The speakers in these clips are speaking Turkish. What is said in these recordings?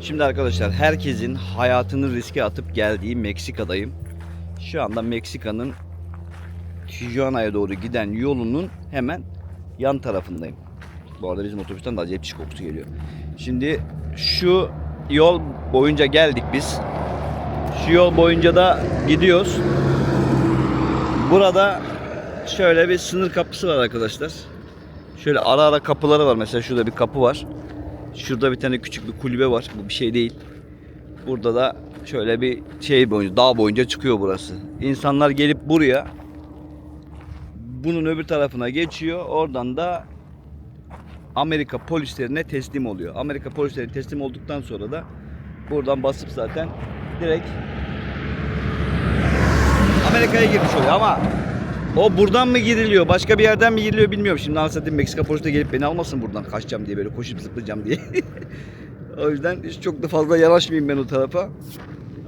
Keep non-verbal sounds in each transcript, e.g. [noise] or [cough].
Şimdi arkadaşlar herkesin hayatını riske atıp geldiği Meksika'dayım. Şu anda Meksika'nın Tijuana'ya doğru giden yolunun hemen yan tarafındayım. Bu arada bizim otobüsten de acayip kokusu geliyor. Şimdi şu yol boyunca geldik biz. Şu yol boyunca da gidiyoruz. Burada şöyle bir sınır kapısı var arkadaşlar. Şöyle ara ara kapıları var. Mesela şurada bir kapı var. Şurada bir tane küçük bir kulübe var. Bu bir şey değil. Burada da şöyle bir şey boyunca, dağ boyunca çıkıyor burası. İnsanlar gelip buraya bunun öbür tarafına geçiyor. Oradan da Amerika polislerine teslim oluyor. Amerika polislerine teslim olduktan sonra da buradan basıp zaten direkt Amerika'ya girmiş oluyor ama o buradan mı giriliyor, başka bir yerden mi giriliyor bilmiyorum. Şimdi anlatayım Meksika polisi de gelip beni almasın buradan kaçacağım diye böyle koşup zıplayacağım diye. [laughs] o yüzden hiç çok da fazla yanaşmayayım ben o tarafa.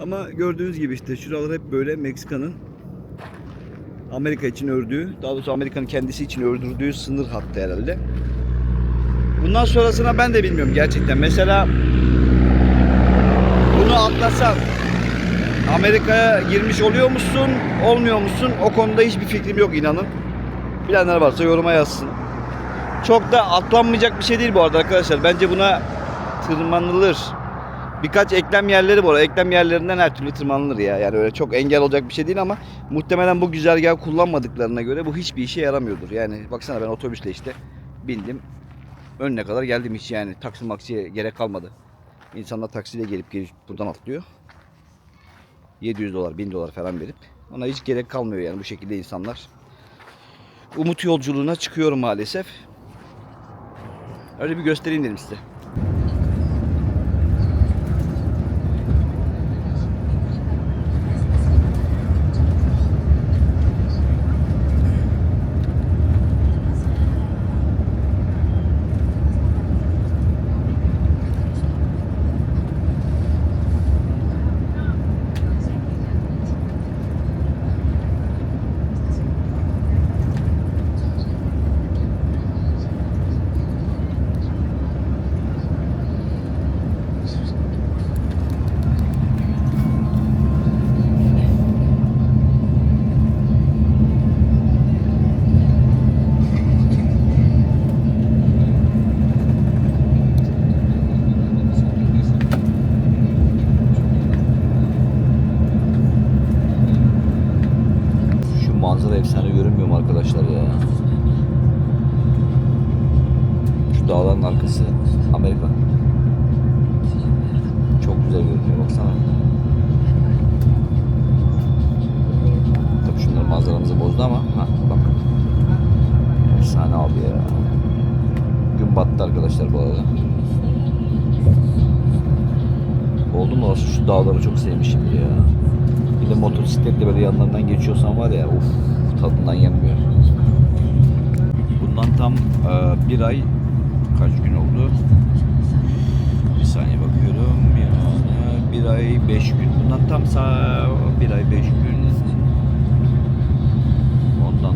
Ama gördüğünüz gibi işte şuralar hep böyle Meksika'nın Amerika için ördüğü, daha doğrusu Amerika'nın kendisi için ördürdüğü sınır hattı herhalde. Bundan sonrasına ben de bilmiyorum gerçekten. Mesela bunu atlasam Amerika'ya girmiş oluyor musun, olmuyor musun? O konuda hiçbir fikrim yok inanın. Bilenler varsa yoruma yazsın. Çok da atlanmayacak bir şey değil bu arada arkadaşlar. Bence buna tırmanılır. Birkaç eklem yerleri var. Eklem yerlerinden her türlü tırmanılır ya. Yani öyle çok engel olacak bir şey değil ama muhtemelen bu güzergahı kullanmadıklarına göre bu hiçbir işe yaramıyordur. Yani baksana ben otobüsle işte bindim. Önüne kadar geldim hiç yani taksi maksiye gerek kalmadı. İnsanlar taksiyle gelip gelip buradan atlıyor. 700 dolar 1000 dolar falan verip ona hiç gerek kalmıyor yani bu şekilde insanlar. Umut yolculuğuna çıkıyorum maalesef. Öyle bir göstereyim dedim size. Şu manzara efsane görünmüyor mu arkadaşlar ya? Şu dağların arkası Amerika. Çok güzel görünüyor baksana. Tabii şunlar bozdu ama ha bak. Efsane abi ya. Gün battı arkadaşlar bu arada. Oldu mu olsun şu dağları çok sevmişim ya. Bir de motosikletle böyle yanlarından geçiyorsan var ya uf tadından yenmiyor. Bundan tam e, bir ay kaç gün oldu? Bir saniye bakıyorum. Yani bir ay beş gün. Bundan tam sağ bir ay beş gün.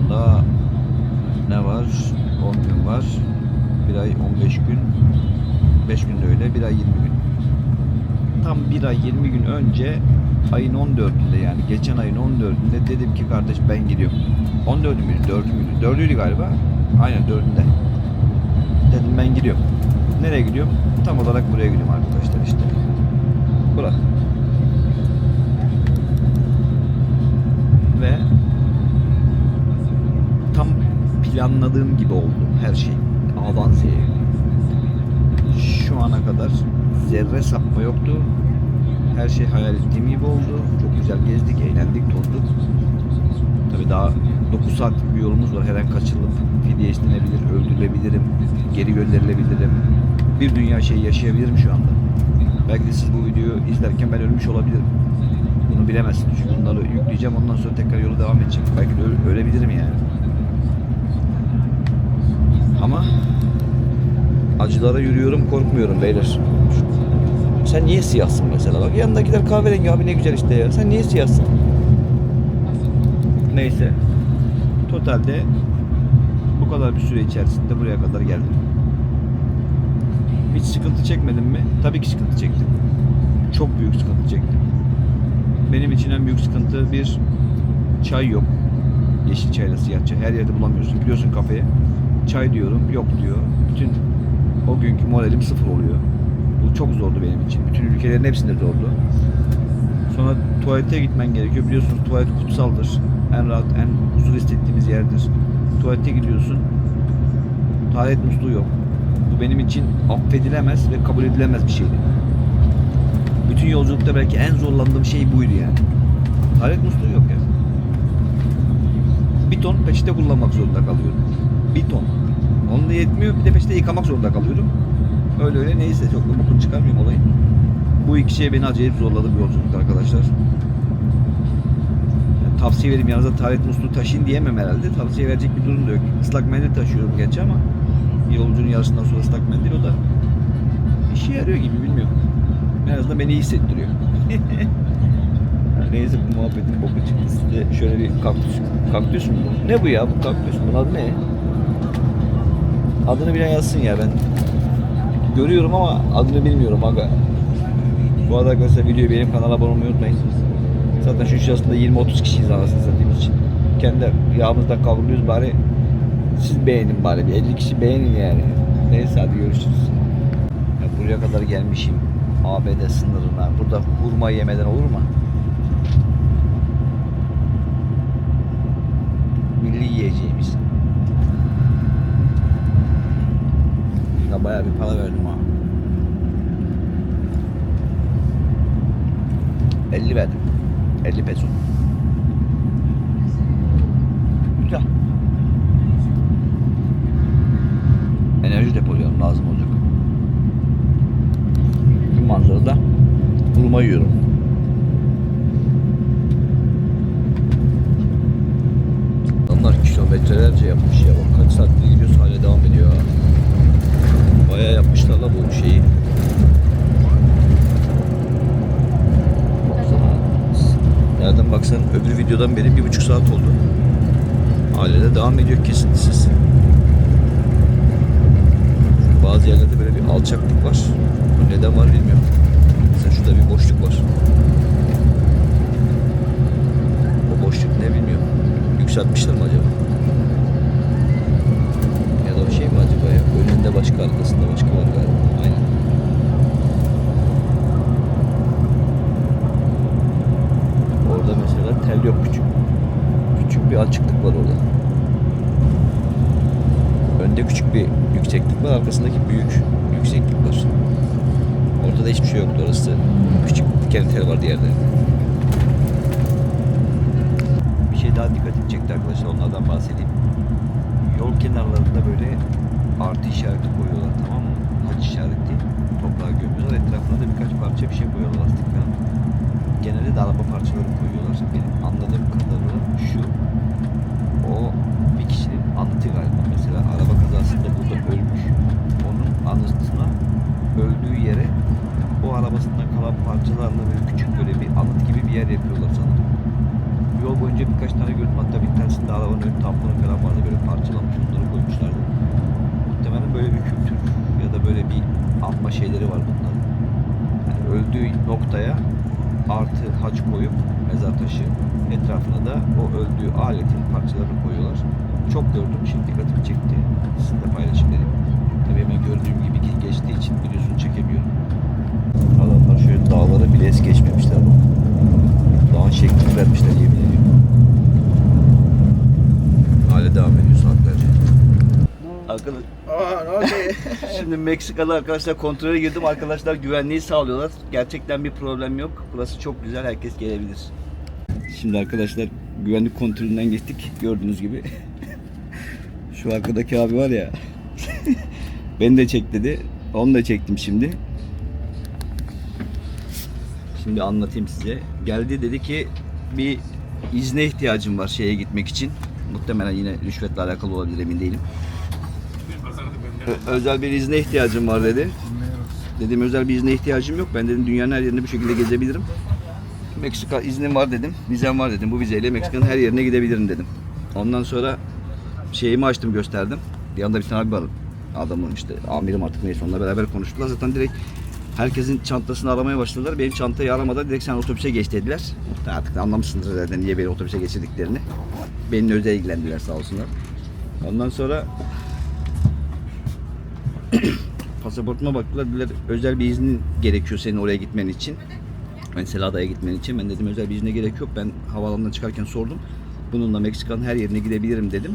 Ondan da ne var? 10 gün var. Bir ay 15 gün. 5 gün de öyle. Bir ay 20 gün tam bir ay 20 gün önce ayın 14'ünde yani geçen ayın 14'ünde dedim ki kardeş ben gidiyorum. 14 müydü? 4 müydü? 4'üydü galiba. Aynen 4'ünde. Dedim ben gidiyorum. Nereye gidiyorum? Tam olarak buraya gidiyorum arkadaşlar işte. Bura. Ve tam planladığım gibi oldu her şey. Avanseye şu ana kadar zerre sapma yoktu. Her şey hayal ettiğim gibi oldu. Çok güzel gezdik, eğlendik, tozduk. Tabii daha 9 saatlik bir yolumuz var. Her an kaçırılıp fidye istenebilir, öldürülebilirim, geri gönderilebilirim. Bir dünya şey yaşayabilirim şu anda. Belki de siz bu videoyu izlerken ben ölmüş olabilirim. Bunu bilemezsiniz. Çünkü bunları yükleyeceğim. Ondan sonra tekrar yolu devam edecek. Belki de öle- ölebilirim yani. Ama acılara yürüyorum, korkmuyorum beyler. Sen niye siyahsın mesela? Bak yanındakiler kahverengi abi ne güzel işte ya. Sen niye siyahsın? Neyse. Totalde bu kadar bir süre içerisinde buraya kadar geldim. Hiç sıkıntı çekmedim mi? Tabii ki sıkıntı çektim. çok büyük sıkıntı çektim. Benim için en büyük sıkıntı bir çay yok. Yeşil çayla siyah çay. Her yerde bulamıyorsun. Gidiyorsun kafeye. Çay diyorum. Yok diyor. Bütün o günkü moralim sıfır oluyor. Bu çok zordu benim için. Bütün ülkelerin hepsinde zordu. Sonra tuvalete gitmen gerekiyor. Biliyorsunuz tuvalet kutsaldır. En rahat, en huzur hissettiğimiz yerdir. Tuvalete gidiyorsun. Tuvalet musluğu yok. Bu benim için affedilemez ve kabul edilemez bir şeydi. Bütün yolculukta belki en zorlandığım şey buydu yani. Tuvalet musluğu yok yani. Bir ton peçete kullanmak zorunda kalıyorum. Bir ton. Onun da yetmiyor bir de peçete yıkamak zorunda kalıyorum. Öyle öyle neyse çok da bokunu çıkarmayayım olayın. Bu iki şey beni acayip zorladı bu yolculukta arkadaşlar. Yani tavsiye vereyim yanınıza tuvalet musluğu taşıyın diyemem herhalde. Tavsiye verecek bir durum da yok. Islak mendil taşıyorum gerçi ama yolcunun yarısından sonra ıslak mendil o da işe yarıyor gibi bilmiyorum. En azından beni iyi hissettiriyor. [laughs] Neyse bu muhabbetin boku çıktı. Size şöyle bir kaktüs. Kaktüs mü bu? Ne bu ya? Bu kaktüs. Bunun adı ne? Adını bilen yazsın ya ben. Görüyorum ama adını bilmiyorum aga. Bu arada arkadaşlar videoyu benim kanala abone olmayı unutmayın. Zaten şu şurasında 20-30 kişiyiz anasını satayım için. Kendi yağımızda kavruluyoruz bari siz beğenin bari bir 50 kişi beğenin yani. Neyse hadi görüşürüz. Ya buraya kadar gelmişim. ABD sınırına. Burada hurma yemeden olur mu? Milli yiyeceğimiz. Ya bayağı bir para verdim ha. 50 verdim. 50 peso. Güzel. Enerji depolayalım lazım olacak. Bu manzarada hurma yiyorum. Adamlar kilometrelerce yapmış ya. Bak kaç saattir gidiyoruz hala devam ediyor ha. Bayağı yapmışlar la bu şeyi. Nereden baksan öbür videodan beri bir buçuk saat oldu. Hala da devam ediyor kesintisiz. Bazı yerlerde böyle bir alçaklık var. Bu neden var bilmiyorum. Mesela şurada bir boşluk var. O boşluk ne bilmiyorum. Yükseltmişler mi acaba? Da şey mi acaba ya? Önünde başka arkasında başka var galiba. Aynen. Orada mesela tel yok küçük. Küçük bir açıklık var orada. Önde küçük bir yükseklik var, arkasındaki büyük yükseklik var. Ortada hiçbir şey yoktu orası. Küçük diken tel var diğerde. Bir şey daha dikkatimi çekti arkadaşlar onlardan bahsedeyim. Yol kenarlarında böyle artı işareti koyuyorlar tamam mı? Haç işareti. Toprağa gömüyorlar. Etrafına da birkaç parça bir şey koyuyorlar lastik. Genelde de araba parçaları koyuyorlar. Benim anladığım kadarıyla şu o bir kişinin anıtı galiba. Mesela araba kazasında burada ölmüş. Onun anısına öldüğü yere o arabasından kalan parçalarla böyle küçük böyle bir anıt gibi bir yer yapıyorlar sanırım. Boyunca birkaç tane gördüm. Hatta bir tanesinde arabanın ön tamponu falan vardı. Böyle parçalanmış onları koymuşlardı. Muhtemelen böyle bir kültür ya da böyle bir anma şeyleri var bunların. Yani öldüğü noktaya artı haç koyup mezar taşı etrafına da o öldüğü aletin parçalarını koyuyorlar. Çok gördüm. Şimdi dikkatimi çekti. Sizinle paylaşayım dedim. Tabii hemen gördüğüm gibi ki geçtiği için videosunu çekemiyorum. Adamlar şöyle dağları bile es geçmemişler. Dağın şeklini vermişler yemin ediyorum. Hala devam ediyor saatlerce. Arkadaş, [laughs] Şimdi Meksika'da arkadaşlar kontrole girdim. Arkadaşlar güvenliği sağlıyorlar. Gerçekten bir problem yok. Burası çok güzel. Herkes gelebilir. Şimdi arkadaşlar güvenlik kontrolünden geçtik. Gördüğünüz gibi. [laughs] Şu arkadaki abi var ya. [laughs] Beni de çek dedi. Onu da çektim şimdi. Şimdi anlatayım size. Geldi dedi ki bir izne ihtiyacım var şeye gitmek için. Muhtemelen yine rüşvetle alakalı olabilir emin değilim. Özel bir izne ihtiyacım var dedi. Dedim özel bir izne ihtiyacım yok. Ben dedim dünyanın her yerinde bu şekilde gezebilirim. Meksika iznim var dedim. Vizem var dedim. Bu vizeyle Meksika'nın her yerine gidebilirim dedim. Ondan sonra şeyimi açtım gösterdim. Anda bir tane abi var. Adamın işte amirim artık neyse onunla beraber konuştular. Zaten direkt Herkesin çantasını aramaya başladılar. Benim çantayı aramadan direkt sen otobüse geç dediler. Artık anlamışsındır zaten niye beni otobüse geçirdiklerini. Benimle özel ilgilendiler sağ olsunlar. Ondan sonra [clears throat] pasaportuma baktılar. Dediler özel bir iznin gerekiyor senin oraya gitmen için. Mesela adaya gitmen için. Ben dedim özel bir izne gerek yok. Ben havaalanından çıkarken sordum. Bununla Meksika'nın her yerine gidebilirim dedim.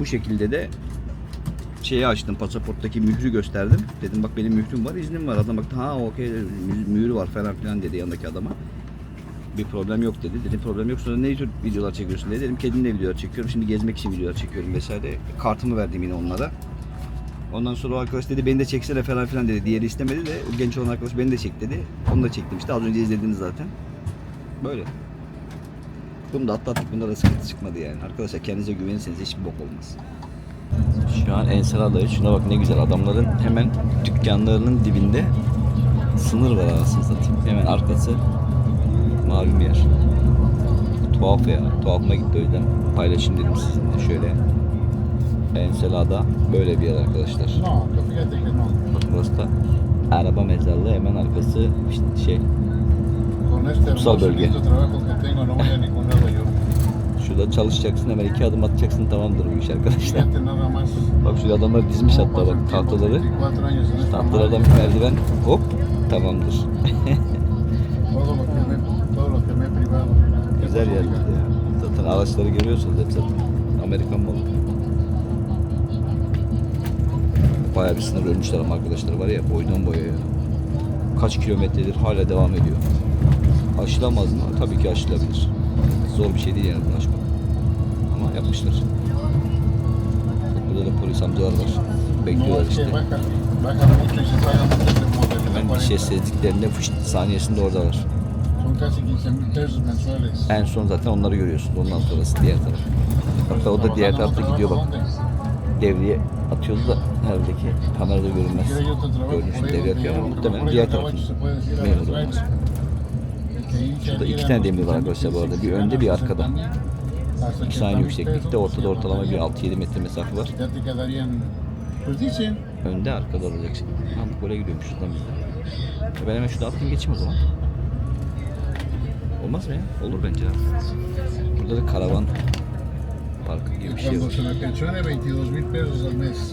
Bu şekilde de şeyi açtım pasaporttaki mührü gösterdim. Dedim bak benim mührüm var iznim var. Adam baktı ha okey mü- mührü var falan filan dedi yanındaki adama. Bir problem yok dedi. Dedim problem yok. Sonra ne tür videolar çekiyorsun dedi. Dedim kedimle videolar çekiyorum. Şimdi gezmek için videolar çekiyorum vesaire. Kartımı verdim yine onlara. Ondan sonra o arkadaş dedi beni de çeksene falan filan dedi. Diğeri istemedi de o genç olan arkadaş beni de çek dedi. Onu da çektim işte az önce izlediniz zaten. Böyle. Bunu da atlattık. Bunda da sıkıntı çıkmadı yani. Arkadaşlar kendinize güvenirseniz hiçbir bok olmaz. Şu an Ensenada'yı şuna bak ne güzel adamların hemen dükkanlarının dibinde sınır var satayım. Hemen arkası mavi bir yer. Tuhaf ya. Tuhafıma gitti o yüzden paylaşayım dedim sizinle şöyle. Enselada böyle bir yer arkadaşlar. Bakın burası da araba mezarlığı hemen arkası işte şey Kutsal bölge. Şurada çalışacaksın hemen iki adım atacaksın tamamdır bu iş arkadaşlar. Bak şurada adamlar dizmiş hatta bak tahtaları. 24 años en esta Tahtalardan bir merdiven hop tamamdır. Todo lo que me, todo lo que me he privado. ¿Qué Güzel yer ya. Zaten araçları görüyorsunuz hep zaten. Amerikan malı. Bayağı bir sınır ölmüşler ama arkadaşlar var ya boydan boya ya. Kaç kilometredir hala devam ediyor. Aşılamaz mı? Tabii ki aşılabilir. Zor bir şey değil yani bunu aşmak. Ama yapmışlar. Burada da polis amcalar var. Bekliyorlar işte. Hemen bir şey sezdiklerinde fışt saniyesinde oradalar. Son casi 15 mil pesos mensuales. En son zaten onları görüyorsunuz. Ondan sonrası diğer taraf. Hatta o da diğer tarafta gidiyor bak. Devreye atıyordu da herhalde ki kamerada görünmez. Görünüş donde atıyor ama muhtemelen diğer tarafın memuru olmaz. Şurada iki tane demir var 15 arkadaşlar bu arada. Bir önde bir 60 arkada. İkisi aynı 80 mil yükseklikte. Ortada ortalama bir 6-7 metre mesafe var. Önde arkada olacak şey. Ha bu gole gidiyormuş şuradan. E Ben hemen şurada atlayayım geçeyim o zaman. Olmaz mı ya? Olur bence. Burada da karavan parkı gibi bir şey var. se me pensione 22 mil pesos al mes,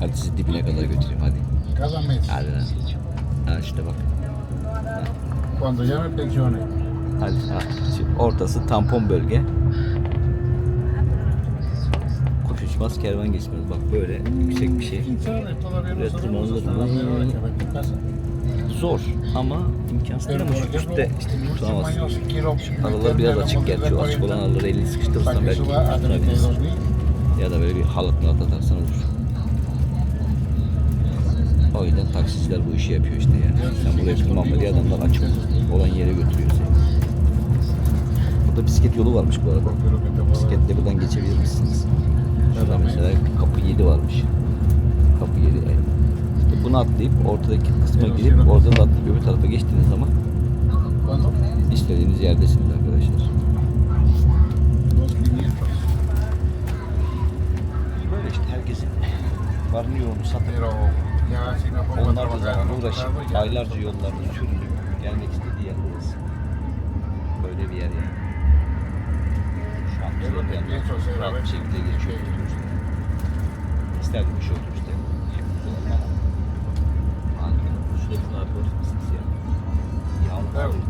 Hadi sizi dibine kadar götüreyim hadi. Hadi lan. Ha işte bak. Pensione. Ha. Şimdi ortası tampon bölge. Kuş uçmaz kervan geçmez. Bak böyle yüksek bir şey. todavía no sabemos hasta va a tu casa. Zor ama imkansız değil Pero ama por şu ejemplo, üstte işte último año si quiero Aralar meterme a biraz la açık gerçi o açık olan 40, araları elini para sıkıştırırsan que belki suba a 32 tutunabilirsin. mil. Ya da böyle bir halat malat atarsan olur. O yüzden taksiciler bu işi yapıyor işte yani. Sen buraya tırmanma diye adamlar açık olan yere götürüyor seni. Burada bisiklet yolu varmış bu arada. Bisikletle buradan geçebilir misiniz? Şurada mesela kapı 7 varmış. Kapı 7. Yani. İşte bunu atlayıp ortadaki kısma girip oradan da atlayıp öbür tarafa geçtiğiniz zaman istediğiniz yerdesiniz arkadaşlar. 2.500. Böyle işte herkesin varını yoğunu satıp Pero ya si me pongo a onlarla yer yani. Şu an rahat bir şekilde geçiyor otobüste. İsterdim bir şey otobüste. Kullanmam ama. Anka. Şurada tarafı var. Siyah. Yağlı Evet. var.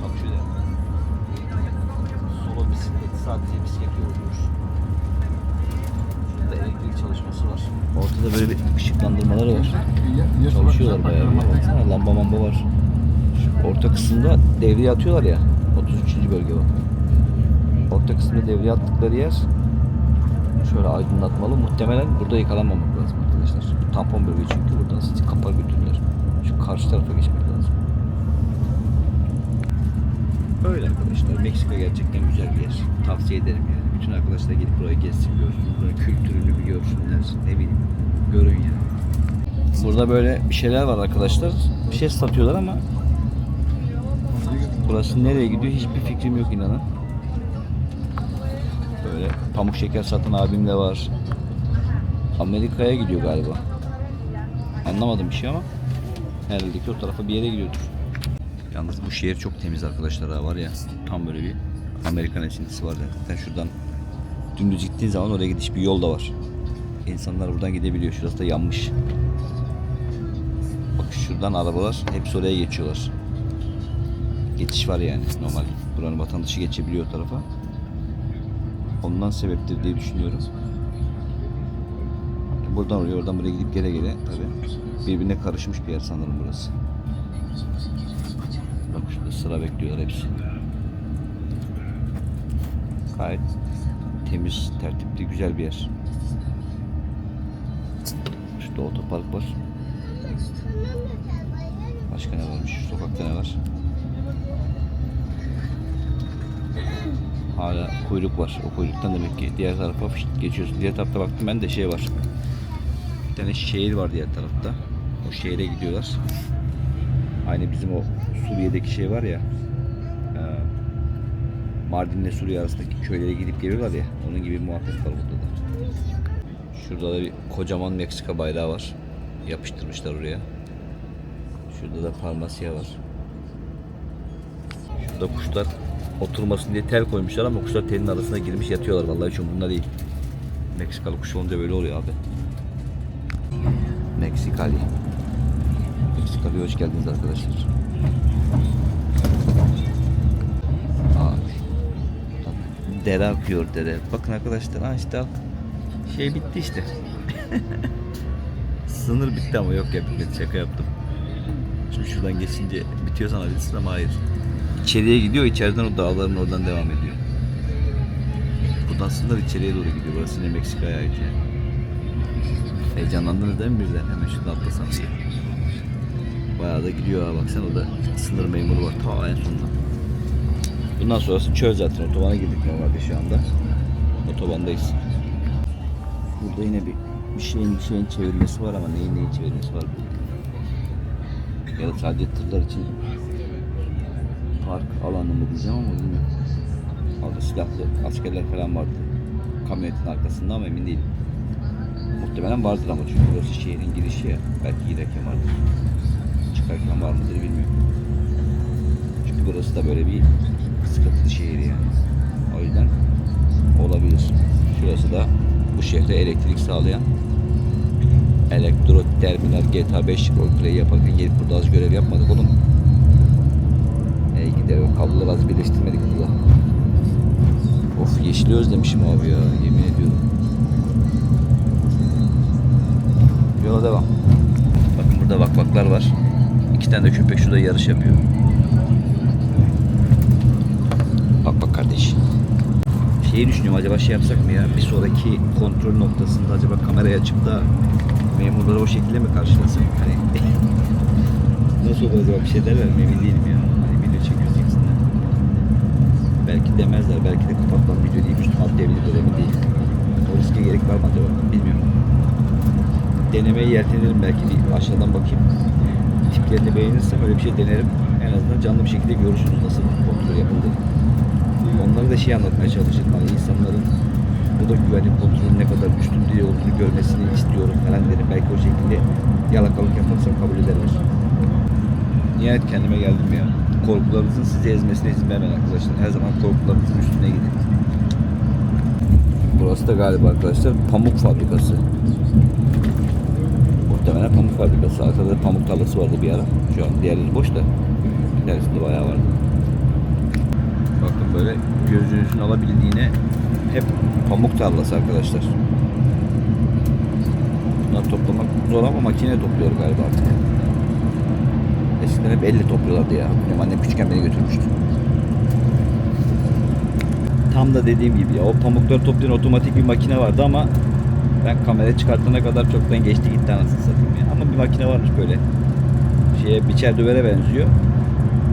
Çalışıyor yani. Solo bisiklet sadece bisiklet yolluyor. Şurada elektrik çalışması var. Ortada böyle bir ışıklandırmaları var. Çalışıyorlar bayağı. Baksana lamba mamba var. Orta kısımda devreye atıyorlar ya. 33. bölge o. Orta kısımda devreye attıkları yer şöyle aydınlatmalı. Muhtemelen burada yakalanmamak lazım arkadaşlar. Bu tampon bölge çünkü buradan sizi kapar götürürler. Şu karşı tarafa geçmek lazım. Böyle arkadaşlar. Meksika gerçekten güzel bir yer. Tavsiye ederim yani. Bütün arkadaşlar gelip buraya gezsin görsün. Buranın kültürünü bir görsünler. Ne bileyim. Görün yani. Burada böyle bir şeyler var arkadaşlar. Bir şey satıyorlar ama burası nereye gidiyor hiçbir fikrim yok inanın. Böyle pamuk şeker satan abim de var. Amerika'ya gidiyor galiba. Anlamadım bir şey ama herhalde ki o tarafa bir yere gidiyordur. Yalnız bu şehir çok temiz arkadaşlar ha var ya tam böyle bir Amerikan esintisi var zaten şuradan dümdüz gittiğin zaman oraya gidiş bir yol da var. İnsanlar buradan gidebiliyor. Şurası da yanmış. Bak şuradan arabalar hepsi oraya geçiyorlar. Geçiş var yani normal. Buranın vatandaşı geçebiliyor tarafa. Ondan sebeptir diye düşünüyorum. Buradan oraya oradan buraya gidip gele gele tabi birbirine karışmış bir yer sanırım burası. Bak şurada sıra bekliyorlar hepsi. Gayet temiz, tertipli, güzel bir yer. Şurada otopark var. Başka ne varmış? Sokakta ne var? Hala kuyruk var. O kuyruktan demek ki diğer tarafa geçiyorsun. Diğer tarafta baktım ben de şey var. Bir tane şehir var diğer tarafta. O şehre gidiyorlar. Aynı bizim o Suriye'deki şey var ya. e, Mardin'le Suriye arasındaki köylere gidip geliyorlar ya. Onun gibi muhabbet var burada da. Şurada da bir kocaman Meksika bayrağı var. Yapıştırmışlar oraya. Şurada da farmasiye var. Şurada kuşlar oturmasın diye tel koymuşlar ama kuşlar telin arasına girmiş yatıyorlar. Vallahi hiç umurumda değil. Meksikalı kuş olunca böyle oluyor abi. Meksikali. Meksikali'ye hoş geldiniz arkadaşlar. Bak, dere akıyor dere. Bakın arkadaşlar ha işte. Şey bitti işte. [laughs] Sınır bitti ama yok ya bitmedi şaka yaptım. Şimdi şuradan geçince bitiyor sanabilirsin ama hayır. İçeriye gidiyor içeriden o dağların oradan devam ediyor. Buradan sınır içeriye doğru gidiyor. Burası yine Meksika'ya ait yani. Heyecanlandınız değil mi birden? Hemen şuradan atlasam diye. Bayağı da gidiyor ha baksana o da sınır memuru var ta en sonunda. Bundan sonrası çöl zaten otobana girdik normalde şu anda. Otobandayız. Burada yine bir bir şeyin bir şeyin çevirmesi var ama neyin neyin çevirmesi var. Ya da sadece tırlar için park alanı mı diyeceğim ama bilmiyorum. Orada silahlı askerler falan vardı. Kamyonetin arkasında ama emin değilim. Muhtemelen vardır ama çünkü burası şehrin girişi ya. Belki girerken vardır. Çıkarken var mıdır bilmiyorum. Çünkü burası da böyle bir sıkıntılı şehir yani. O yüzden olabilir. Şurası da bu şehre elektrik sağlayan Elektro Terminal GTA 5 roleplay yaparken gelip burada az görev yapmadık oğlum. O kabloları az birleştirmedik burada. Of yeşili özlemişim abi ya yemin ediyorum. Yola devam. Bakın burada vakvaklar var. İki tane de köpek şurada yarış yapıyor. Bak bak kardeş. Şeyi düşünüyorum acaba şey yapsak mı ya bir sonraki kontrol noktasında acaba kamerayı açıp da memurları o şekilde mi karşılasak? Hani [laughs] nasıl olur acaba bir şey derler mi emin değilim ya. Hani video çekiyoruz ikisinden. Belki demezler belki de kapatılan video deyip üstüne atlayabilirler emin değilim. O riske gerek var mı acaba bilmiyorum. Denemeye yeltenirim belki bir aşağıdan bakayım. Tiplerini beğenirsem öyle bir şey denerim. En azından canlı bir şekilde görürsünüz nasıl kontrol yapıldığını. Onları da şey anlatmaya çalışırım. Hani insanların burada güvenlik kontrolünün ne kadar üstün düzey olduğunu görmesini istiyorum falan derim. Belki o şekilde yalakalık yaparsam kabul ederler. Nihayet kendime geldim ya. Korkularınızın sizi ezmesine izin vermeyin arkadaşlar. Her zaman korkularınızın üstüne gidin. Burası da galiba arkadaşlar pamuk fabrikası. Muhtemelen pamuk fabrikası. Arkada da pamuk tarlası vardı bir ara. Şu an diğerleri boş da. İlerisinde bayağı vardı. Bakın böyle gözünüzün alabildiğine hep pamuk tarlası arkadaşlar. Bunları toplamak zor ama makine topluyor galiba artık. Eskiden hep elle topluyorlardı ya. Benim annem küçükken beni götürmüştü. Tam da dediğim gibi ya o pamukları toplayan otomatik bir makine vardı ama ben kameraya çıkartana kadar çoktan geçti gitti anasını satayım ya. Ama bir makine varmış böyle. Şeye biçer dövere benziyor.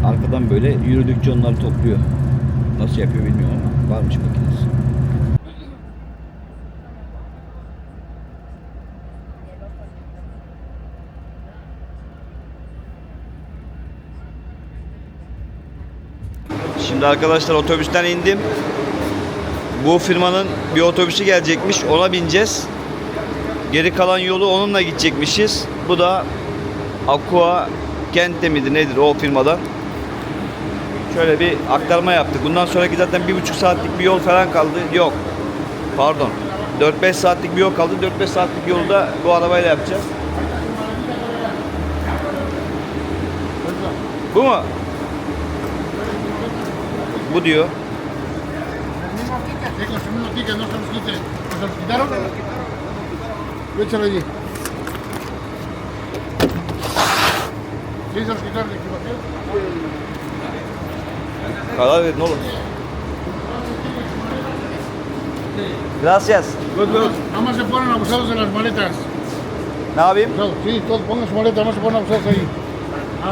Arkadan böyle yürüdükçe onları topluyor. Nasıl yapıyor bilmiyorum ama varmış makinesi. Şimdi arkadaşlar otobüsten indim. Bu firmanın bir otobüsü gelecekmiş. Ona bineceğiz. Geri kalan yolu onunla gidecekmişiz. Bu da Aqua Kente midir nedir o firmadan. Şöyle bir aktarma yaptık. Bundan sonraki zaten bir buçuk saatlik bir yol falan kaldı. Yok. Pardon. 4-5 saatlik bir yol kaldı. 4-5 saatlik yolu da bu arabayla yapacağız. Bu mu? Los quitaron? Échalo allí. Sí, se los quitaron de equivocación. Karar verin oğlum. Gracias. Nada más se ponen abusados en las maletas. Yapayım? Abusados. Sí, todos pongan su maleta, no se ponen abusados ahí.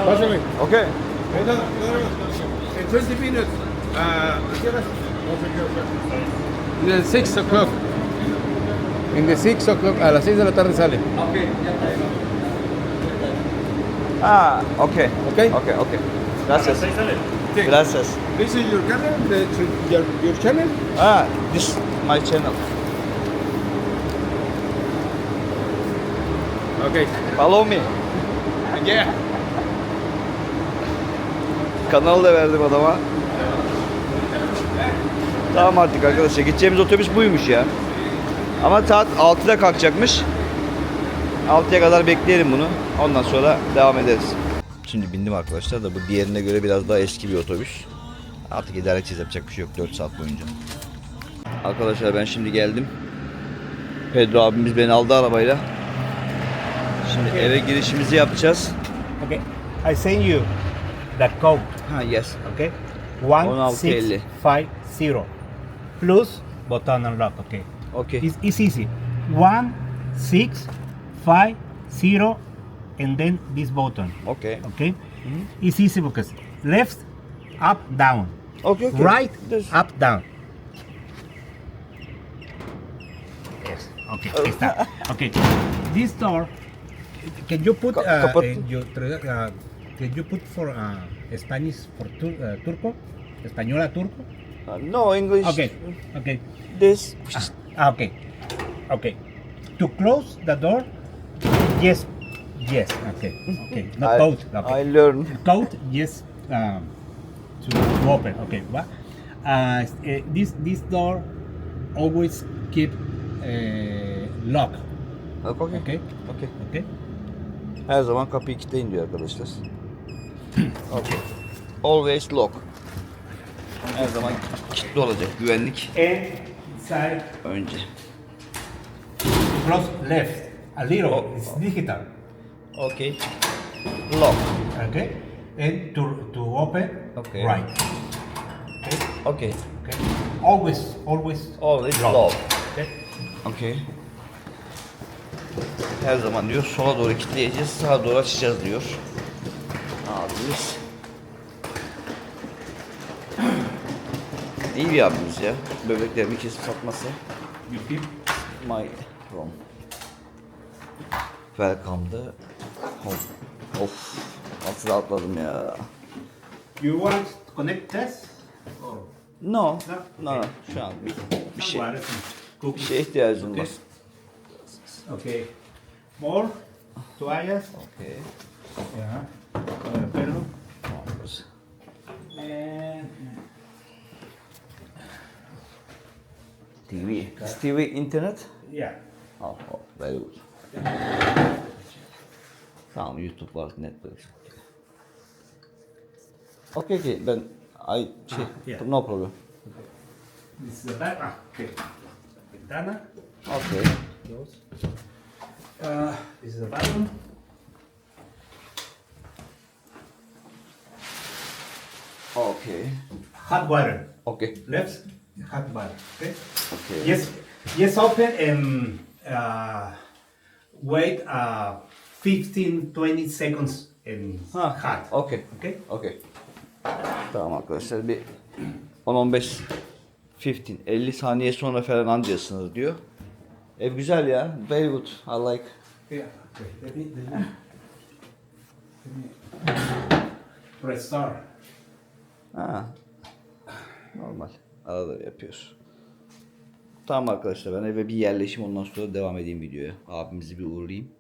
Pásale. Okey. In 20 minutes, uh, in the 6 o'clock. In the 6 o'clock, a las 6 de la tarde sale. Ha, okey. Okay? Okey, okey. Gracias. Gracias. This is your channel? The, your, your channel? Ah, this my channel. Okay. Follow me. Yeah. Kanalı da verdim adama. Tamam artık arkadaşlar. Gideceğimiz otobüs buymuş ya. Ama saat 6'da kalkacakmış. 6'ya kadar bekleyelim bunu. Ondan sonra devam ederiz. Şimdi bindim arkadaşlar da bu diğerine göre biraz daha eski bir otobüs. Artık idare edeceğiz yapacak bir şey yok 4 saat boyunca. Arkadaşlar ben şimdi geldim. Pedro abimiz beni aldı arabayla. Şimdi eve girişimizi yapacağız. Okay, I send you the code. Ha yes. Okay, On one altı six elli. five zero plus button unlock. Okay, Okay. it's, it's easy. One six five zero, and then this button. Okay. Okay, it's easy because left, up, down, Okay, okay. right, up, down. Yes. Okay. está. [laughs] Okay. This door. Can you put? Uh, kapat- uh, you, tra- uh, can you put for uh, Spanish for tur uh, turco? Española turco? Uh, no English. Okay. Okay. This. Ah, okay. Okay. To close the door. Yes. Yes. Okay. Okay. Not I, code. Okay. I learn. code yes um, to, to open okay what uh, eh, this this door always keep uh, lock Okay. okay Okay. okay Her zaman kapıyı kilitleyin diyor arkadaşlar. [clears throat] okay. Always lock. Her zaman kilitli olacak. Güvenlik and side önce. close left a little Oh. it's digital Okay. Lock. okay and to to open Okay. right okay Okay. okay always always Always lock. okay Okay. Her zaman diyor sola doğru kilitleyeceğiz, sağa doğru açacağız diyor. Abimiz. İyi bir abimiz ya. Böbreklerimi kesip satması. keep My room. Welcome to home. Of. Nasıl atladım ya. you want to connect this or No. No? No. Şu an bir, bir şey, bir şeye ihtiyacım Okay. var. Okay. More toallas. Okay. Yeah. TV. Is TV internet? yeah. Oh, oh, very good. Tamam YouTube var, Netflix. Okay, okay, ben I şey, yeah. no problem. This is the back. Ah, okay. Ventana. Okay. Close. Uh, this is the bottom. Okay. Hot water. Okay. Left. Hot water. Okay. Okay. Yes. Yes. Open and uh, wait. Uh, 15, 20 seconds and Ha, hot. Okay. Okay. Okay. Tamam arkadaşlar bir 10-15 15 50 saniye sonra falan anlıyorsunuz diyor. Ev güzel ya. Very good. I like. Yeah. Okay. Let me, let me, let me press start. Ha. Normal. Arada yapıyoruz. Tamam arkadaşlar ben eve bir yerleşim ondan sonra devam edeyim videoya. Abimizi bir uğurlayayım.